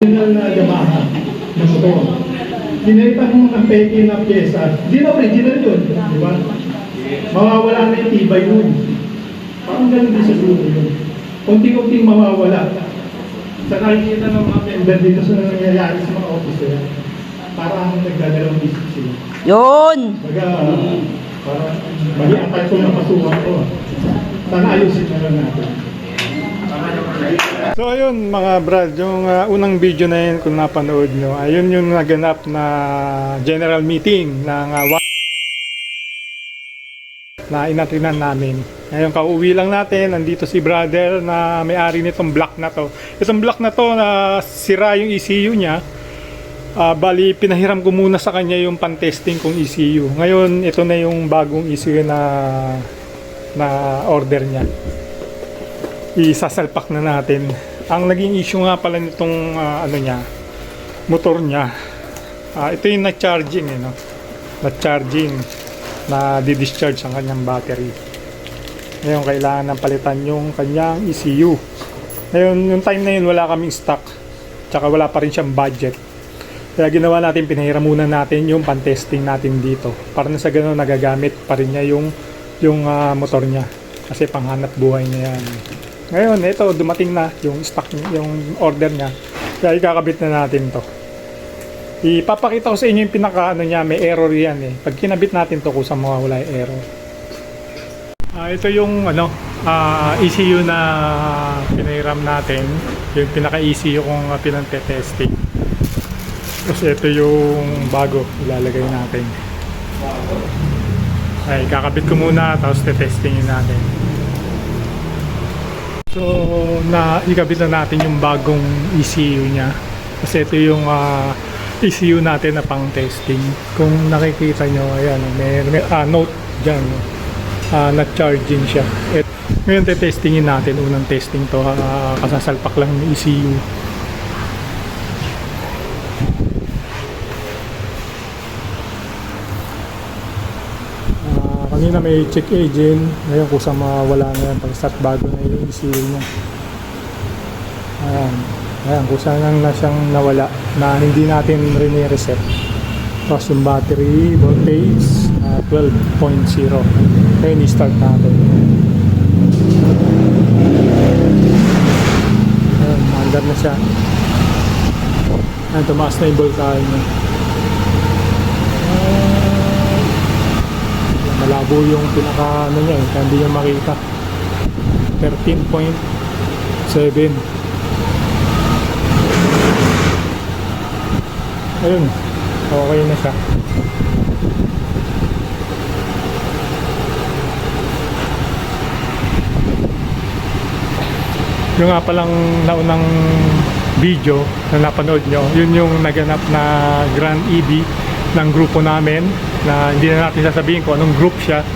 original na Yamaha na motor. Ginita mo ng peke na pyesa, di na original yun, di ba? Mawawala na yung tibay nun. Parang ganun din sa dulo yun. Kunti-kunting mawawala. Sa nakikita ng mga member dito sa nangyayari sa mga officer, parang nagdadalawang isip sila. Yun! Baga, parang ang type ko ng pasukan ko. Sana ayusin na lang natin. So ayun mga brad, yung uh, unang video na yun kung napanood nyo, ayun yung naganap na general meeting ng uh, na inatinan namin. Ngayon kauwi lang natin, nandito si brother na may-ari nitong block na to. Itong block na to na sira yung ECU niya, Ah, bali, pinahiram ko muna sa kanya yung pan-testing kong ECU. Ngayon, ito na yung bagong ECU na na order niya. Isasalpak na natin. Ang naging issue nga pala nitong ah, ano niya, motor niya. ah, ito yung na-charging eh, no? Na-charging na di-discharge ang kanyang battery. Ngayon, kailangan ng palitan yung kanyang ECU. Ngayon, yung time na yun, wala kaming stock. Tsaka wala pa rin siyang budget. Kaya ginawa natin, pinahiram muna natin yung pan-testing natin dito. Para na sa ganun, nagagamit pa rin niya yung, yung ah, motor niya. Kasi panghanap buhay niya yan. Ngayon, ito, dumating na yung stock, yung order niya. Kaya ikakabit na natin to. Ipapakita ko sa inyo yung pinaka ano niya, may error yan eh. Pag kinabit natin to kung sa mga wala yung error. Ah, ito yung ano, ah, ECU na pinahiram natin. Yung pinaka-ECU kung uh, pinante-testing. Tapos ito yung bago ilalagay natin. Ay, kakabit ko muna tapos te-testingin natin. So, na ikabit na natin yung bagong ECU niya. Kasi ito yung ah, ECU natin na pang testing. Kung nakikita nyo, ayan, may, may ah, note dyan. ah, na charging siya. Et, ngayon te-testingin natin. Unang testing to. ah, kasasalpak lang ng ECU. Kanina may check engine. Ngayon kusa mawala na yan pag start bago na yung ECU niya. Ayan. Ayan, kusa nang na siyang nawala na hindi natin rin reset Tapos yung battery voltage ah, 12.0. Ngayon i-start natin. Ayan, maandar na siya. Ayan, tumaas na yung voltage. Malabo yung pinaka ano niya eh, kaya hindi niya makita. 13.7 ayun okay na siya. Yung nga palang naunang video na napanood nyo yun yung naganap na Grand EB ng grupo namin na hindi na natin sasabihin kung anong group siya